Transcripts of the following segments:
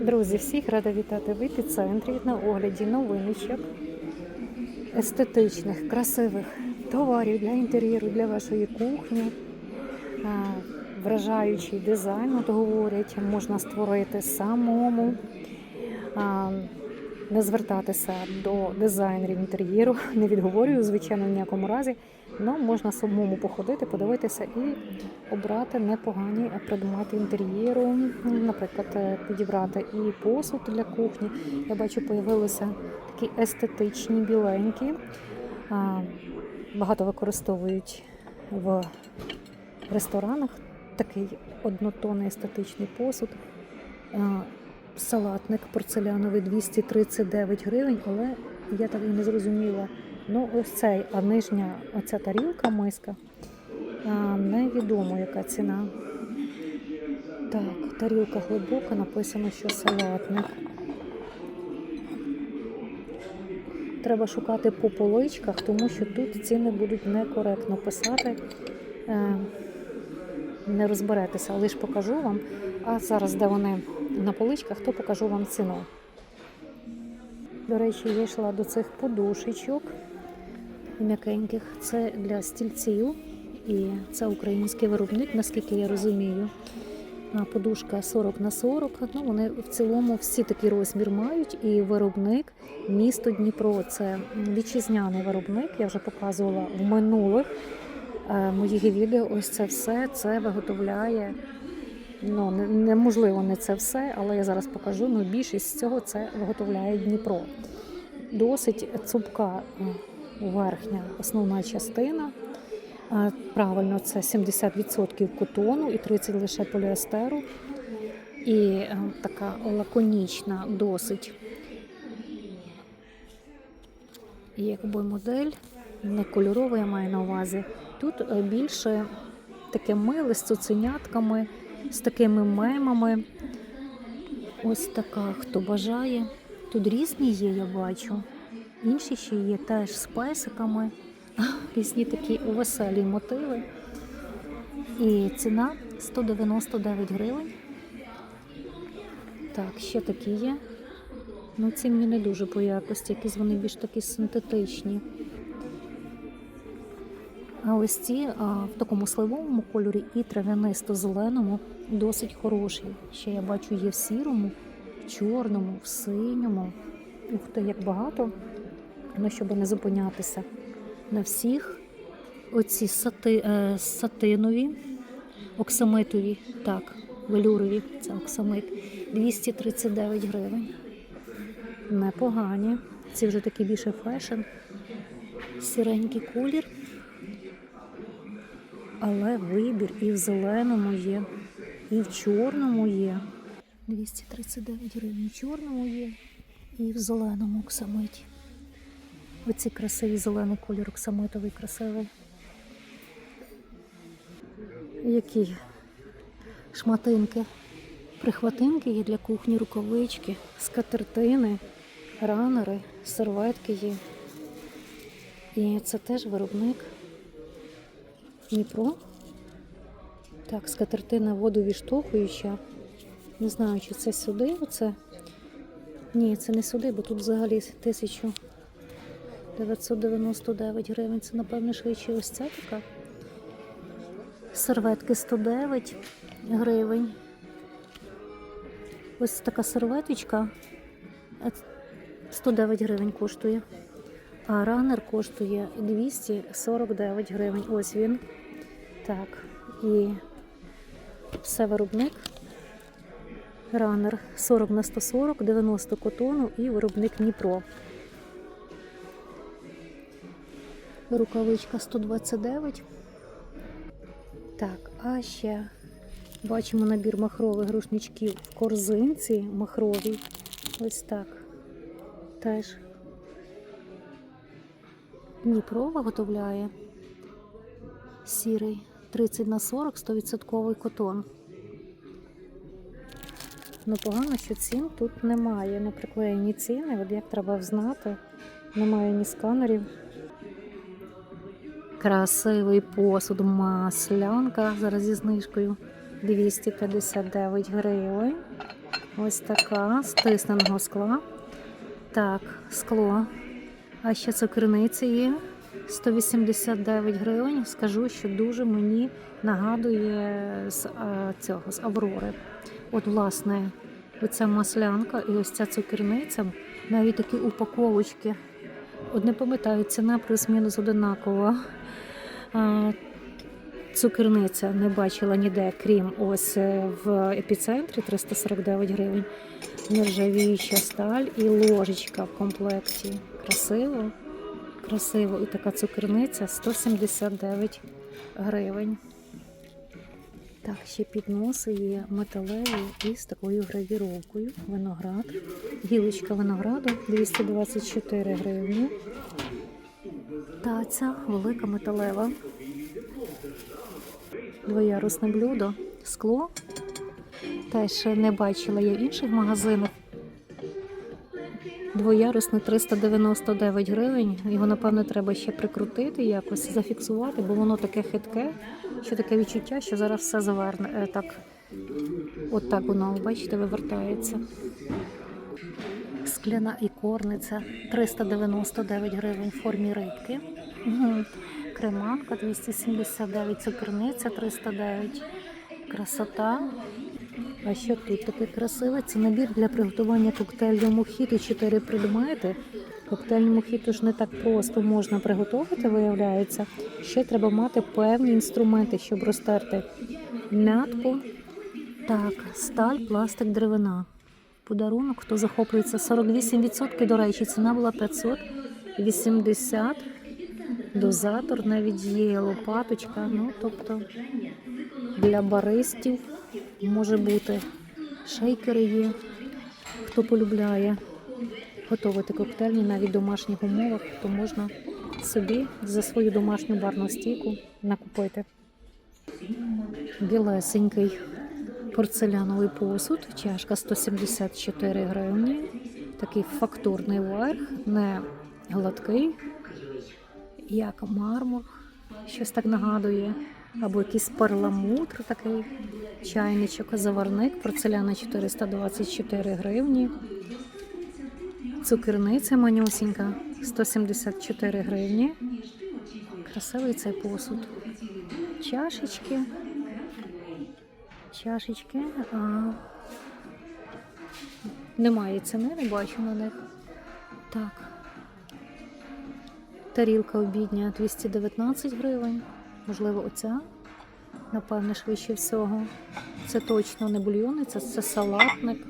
Друзі, всіх рада вітати в епіцентрі на огляді новиночок, естетичних, красивих товарів для інтер'єру, для вашої кухні. Вражаючий дизайн, от говорять, можна створити самому. Не звертатися до дизайнерів інтер'єру, не відговорюю, звичайно, в ніякому разі. Але можна самому походити, подивитися і обрати непогані предмети інтер'єру. Наприклад, е, підібрати і посуд для кухні. Я бачу, появилися такі естетичні біленькі. Багато використовують в ресторанах такий однотонний естетичний посуд. Салатник порцеляновий 239 гривень, але я так і не зрозуміла. Ну, ось цей, а нижня оця тарілка миска. А, невідомо, яка ціна. Так, тарілка глибока, написано, що салатник. Треба шукати по поличках, тому що тут ціни будуть некоректно писати. Е, не розберетеся, лише покажу вам. А зараз, де вони на поличках, то покажу вам ціну. До речі, я йшла до цих подушечок м'якеньких. Це для стільців. І це український виробник, наскільки я розумію. Подушка 40 на 40. Ну, вони в цілому всі такий розмір мають. І виробник місто Дніпро. Це вітчизняний виробник. Я вже показувала в минулих е, моїх відео. Ось це все це виготовляє. Ну, неможливо не це все, але я зараз покажу. Ну, більшість з цього це виготовляє Дніпро. Досить цупка верхня основна частина. Правильно, це 70% котону і 30% лише поліестеру. І е, така лаконічна, досить якби модель, не кольорова, я маю на увазі. Тут е, більше таке миле з цуценятками, з такими мемами. Ось така, хто бажає. Тут різні є, я бачу. Інші ще є теж з песиками. Різні такі веселі мотиви. І ціна 199 гривень. Так, ще такі є. Ну, ці мені не дуже по якості, якісь вони більш такі синтетичні. А ось ці а, в такому сливовому кольорі і травянисто-зеленому досить хороші. Ще я бачу є в сірому, в чорному, в синьому. Ух ти, як багато. Ну, щоб не зупинятися на всіх. Оці сати, е, сатинові, оксамитові, так, велюрові, це оксамит, 239 гривень. Непогані. Ці вже такі більше фешн. Сіренький колір. Але вибір і в зеленому є, і в чорному є. 239 гривень в чорному є, і в зеленому оксамиті. Оці красиві зелений колір оксамитовий красивий. Які шматинки, прихватинки є для кухні, рукавички, скатертини, ранери, серветки є. І це теж виробник Дніпро. Так, скатертина водовіштовхуюча. Не знаю, чи це сюди оце. Ні, це не сюди, бо тут взагалі тисячу. 999 гривень. Це, напевно, швидше ось ця така. Серветки 109 гривень. Ось така серветочка е, 109 гривень коштує. А ранер коштує 249 гривень. Ось він. Так. І все виробник. Ранер 40 на 140, 90 котону і виробник Дніпро. Рукавичка 129. Так, а ще бачимо набір махрових рушничків в корзинці махровій. Ось так. Теж Дніпро виготовляє сірий 30 на 40, 100% котон. Ну, погано, що цін тут немає. Не приклеєні ціни. От як треба взнати, немає ні сканерів. Красивий посуд, маслянка зараз зі знижкою 259 гривень. Ось така з тисненого скла. Так, скло. А ще цукерниці є 189 гривень. Скажу, що дуже мені нагадує з цього з Аврори. От, власне, оця маслянка і ось ця цукерниця, навіть такі упаковочки. От не пам'ятаю, ціна плюс-мінус одинакова. Цукерниця не бачила ніде, крім ось е, в епіцентрі 349 гривень. Нержавіюча сталь і ложечка в комплекті. Красиво, красиво. І така цукерниця 179 гривень. Так, ще підноси є металеві із такою гравіровкою. Виноград. Гілочка винограду 224 гривні. Таця велика металева. Двоярусне блюдо, скло. Теж не бачила я в інших магазинах. Двоярусне 399 гривень. Його, напевно, треба ще прикрутити, якось зафіксувати, бо воно таке хитке, що таке відчуття, що зараз все заверне. Е, так, от так воно, бачите, вивертається. Скляна ікорниця 399 гривень в формі рибки. Креманка 279, цукерниця 309. Красота. А що тут таке красиве? Це набір для приготування коктейлю мохіто. Чотири предмети. Коктейль мохіто ж не так просто можна приготувати, виявляється. Ще треба мати певні інструменти, щоб розтерти м'ятку. Так, сталь, пластик, деревина. Подарунок, хто захоплюється 48%, до речі, ціна була 580. Дозатор навіть є, лопаточка. Ну, тобто для баристів може бути. Шейкери є, хто полюбляє готувати коктейлі навіть в домашніх умовах, то можна собі за свою домашню барну стійку накупити. Білесенький порцеляновий посуд, чашка 174 гривні. Такий фактурний верх, не гладкий, як мармур, щось так нагадує. Або якийсь перламутр такий, чайничок, заварник, порцеляна 424 гривні. Цукерниця манюсінька 174 гривні. Красивий цей посуд. Чашечки. Чашечки. А... Немає ціни, не бачу на них. Так. Тарілка обідня 219 гривень. Можливо, оця. Напевне, швидше всього. Це точно не бульйониця, це салатник.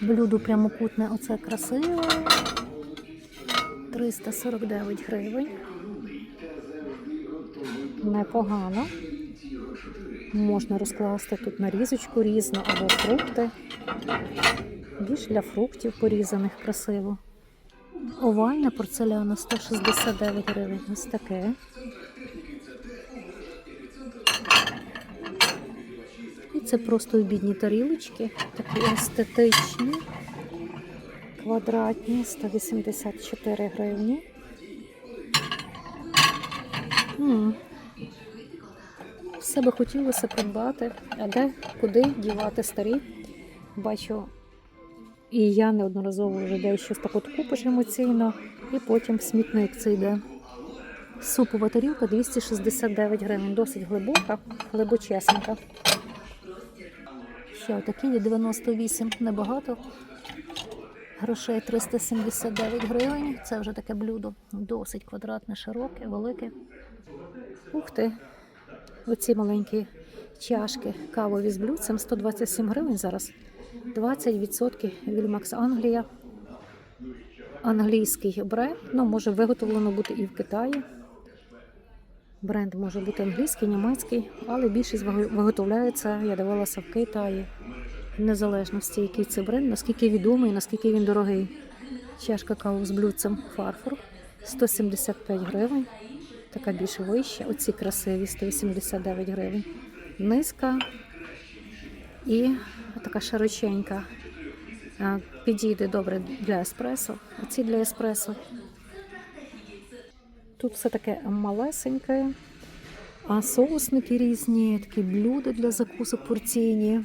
Блюдо прямокутне, оце красиве. 349 гривень. Непогано. Можна розкласти тут нарізочку різну або фрукти. Більш для фруктів порізаних красиво. Овальна порцеляна 169 гривень. Ось таке. Це просто обідні тарілочки, такі естетичні, квадратні, 184 гривні. Все би хотілося придбати, а де куди дівати старі. Бачу, і я неодноразово вже дещо так от купиш емоційно, і потім в смітник це йде. Супова тарілка 269 гривень, досить глибока, глибочесенька. Ще такі є 98, небагато. Грошей 379 гривень. Це вже таке блюдо. Досить квадратне, широке, велике. Ух ти! Оці маленькі чашки кавові з блюдцем 127 гривень зараз. 20% Вільмакс Англія. Англійський бренд. Ну, може виготовлено бути і в Китаї. Бренд може бути англійський, німецький, але більшість виготовляється, я дивилася в Китаї. Незалежності, який це бренд, наскільки відомий, наскільки він дорогий. Чашка каву з блюдцем фарфор 175 гривень. Така більш вища. Оці красиві 189 гривень. Низька і така широченька. Підійде добре для еспресо. Оці для еспресо. Тут все таке малесеньке, А соусники різні, такі блюда для закусок порційні,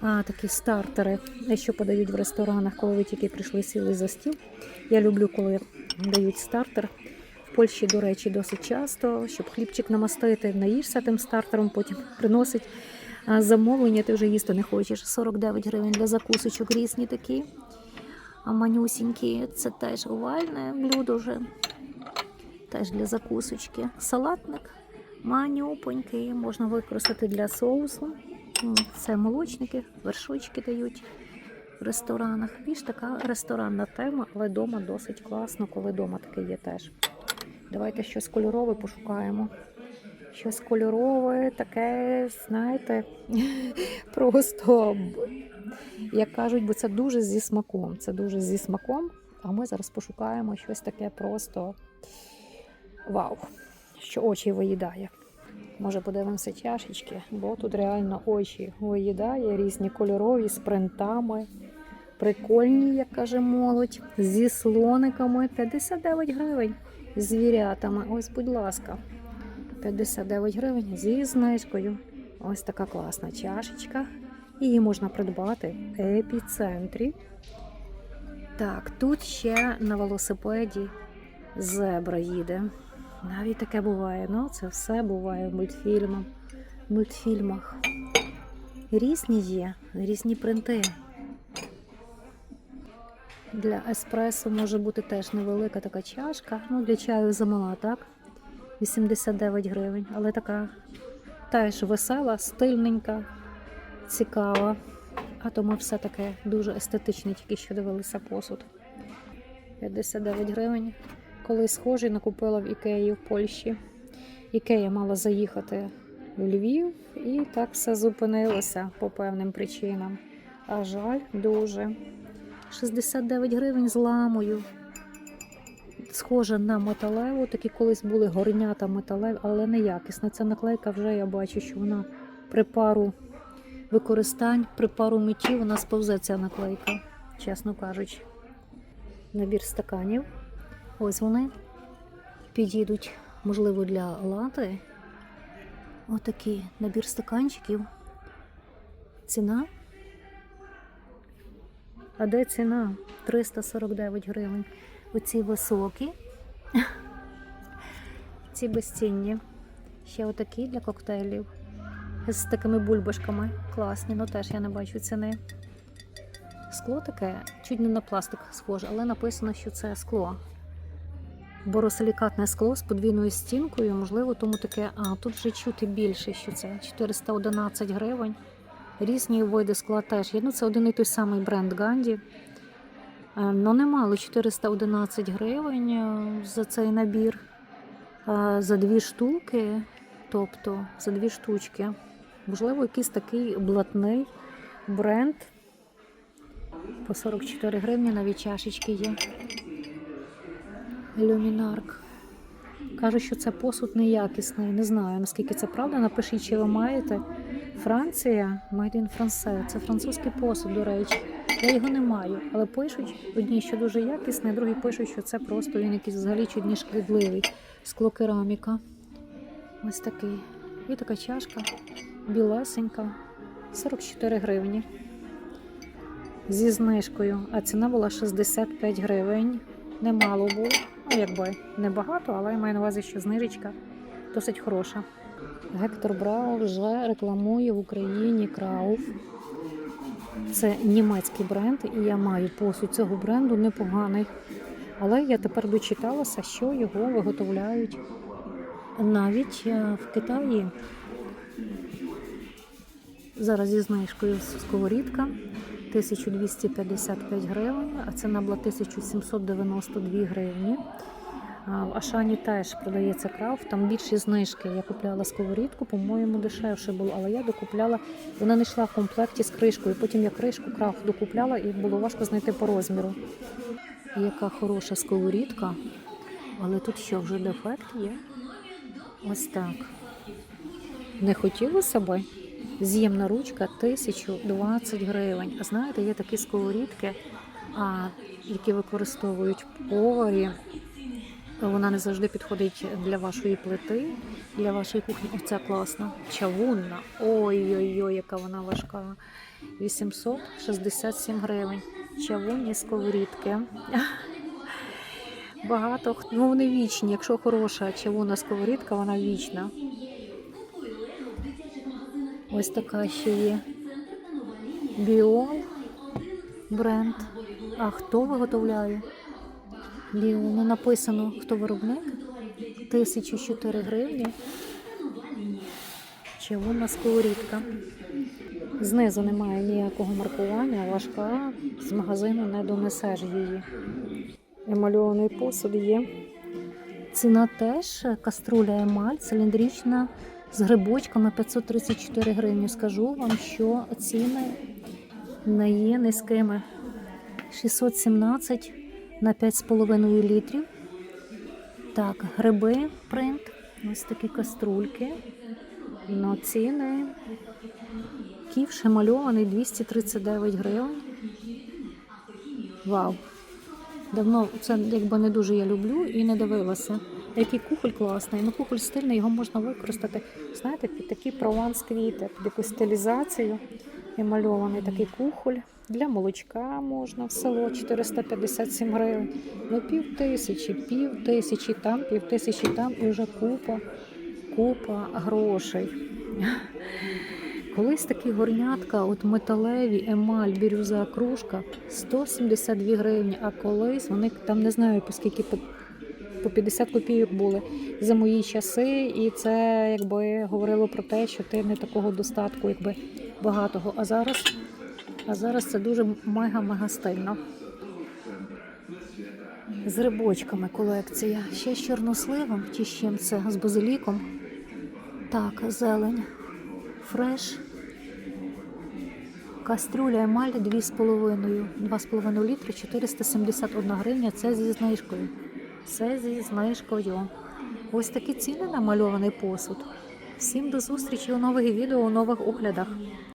а, такі стартери, що подають в ресторанах, коли ви тільки прийшли сіли за стіл. Я люблю, коли дають стартер. В Польщі, до речі, досить часто, щоб хлібчик намастити, наїшся тим стартером, потім приносить замовлення, ти вже їсти не хочеш. 49 гривень для закусочок різні такі. А манюсінькі, це теж овальне блюдо вже. Теж для закусочки. Салатник манюпонький, можна використати для соусу. Це молочники, вершочки дають в ресторанах. Більш така ресторанна тема, але вдома досить класно, коли вдома таке є теж. Давайте щось кольорове пошукаємо. Щось кольорове, таке, знаєте, просто, як кажуть, бо це дуже зі смаком. Це дуже зі смаком. А ми зараз пошукаємо щось таке просто вау, що очі виїдає. Може, подивимося чашечки, бо тут реально очі виїдає, різні кольорові з принтами. Прикольні, як каже молодь, зі слониками 59 гривень. З звірятами. Ось, будь ласка, 59 гривень зі знижкою. Ось така класна чашечка. Її можна придбати в епіцентрі. Так, тут ще на велосипеді зебра їде. Навіть таке буває. Ну, це все буває в мультфільмах. В мультфільмах. Різні є, різні принти. Для еспресо може бути теж невелика така чашка. Ну, для чаю замала, так? 89 гривень. Але така теж весела, стильненька, цікава. А то ми все таке дуже естетичне, тільки що дивилися посуд. 59 гривень. Коли схожий накупила в Ікеї в Польщі. Ікея мала заїхати в Львів і так все зупинилося по певним причинам. А жаль, дуже. 69 гривень з ламою. Схожа на металеву, такі колись були горнята металеві, але неякісна. Ця наклейка вже я бачу, що вона при пару використань, при пару миттів вона сповзе ця наклейка, чесно кажучи. Набір стаканів. Ось вони підійдуть, можливо, для лати. Отакий набір стаканчиків. Ціна. А де ціна? 349 гривень. Оці високі. Ці безцінні. Ще отакі для коктейлів. З такими бульбашками. Класні, ну теж я не бачу ціни. Скло таке, чуть не на пластик схоже, але написано, що це скло. Боросилікатне скло з подвійною стінкою, можливо, тому таке, а тут вже чути більше, що це 411 гривень. Різні види скла теж є. Ну, це один і той самий бренд Ганді. Ну, немало 411 гривень е, за цей набір. Е, За дві штуки, тобто за дві штучки. Можливо, якийсь такий блатний бренд. По 44 гривні навіть чашечки є. Люмінарк. Кажуть, що це посуд неякісний. Не знаю, наскільки це правда. Напишіть, чи ви маєте. Франція, Made in France. Це французький посуд, до речі. Я його не маю, але пишуть одні, що дуже якісний, другі пишуть, що це просто він якийсь взагалі чуть не шкідливий. Склокераміка. Ось такий. І така чашка білесенька. 44 гривні. Зі знижкою. А ціна була 65 гривень. Немало було. Ну, якби небагато, але я маю на увазі, що знижечка досить хороша. Гектор Брау вже рекламує в Україні Крауф. Це німецький бренд, і я маю посуд цього бренду непоганий. Але я тепер дочиталася, що його виготовляють навіть е, в Китаї. Зараз зі знижкою сковорідка 1255 гривень, а ціна була 1792 гривні. В Ашані теж продається крав, там більші знижки. Я купляла сковорідку, по-моєму, дешевше було, але я докупляла, вона не йшла в комплекті з кришкою. Потім я кришку крав докупляла і було важко знайти по розміру. Яка хороша сковорідка, але тут що, вже дефект є? Ось так. Не хотілося би. З'ємна ручка 1020 гривень. А знаєте, є такі сковорідки, а, які використовують поварі Вона не завжди підходить для вашої плити, для вашої кухні. Оця класна. Чавунна. Ой-ой-ой, яка вона важка. 867 гривень. Чавунні сковорідки. Багато ну вони вічні. Якщо хороша чавунна сковорідка, вона вічна. Ось така ще є. Біол бренд. А хто виготовляє? Біол. Не написано, хто виробник. 1004 гривні. Чавунна сковорідка. Знизу немає ніякого маркування, важка, з магазину не донесеш її. Емальований посуд є. Ціна теж каструля емаль, циліндрична з грибочками 534 гривні. Скажу вам, що ціни не є низькими. 617 на 5,5 літрів. Так, гриби принт. Ось такі каструльки. Ну, ціни. Ківш емальований 239 гривень. Вау! Давно це якби не дуже я люблю і не дивилася. Який кухоль класний. Ну, кухоль стильний, його можна використати, знаєте, під такі прованс квіти, під якусь стилізацію. Емальований такий кухоль. Для молочка можна в село 457 гривень. Ну, пів тисячі, пів тисячі там, пів тисячі там, і вже купа, купа грошей. Колись такі горнятка, от металеві, емаль, бірюза, кружка 172 гривні, а колись вони там не знаю по скільки по, по 50 копійок були за мої часи, і це якби говорило про те, що ти не такого достатку, якби багатого. А зараз, а зараз це дуже мега-мега стильно. З рибочками колекція. Ще з чорносливом, чи з чим це? З базиліком. Так, зелень. Фреш. Кастрюля емаль 2,5. 2,5 літри 471 гривня. Це зі знижкою. Це зі знижкою. Ось такі ціни на мальований посуд. Всім до зустрічі у нових відео, у нових оглядах.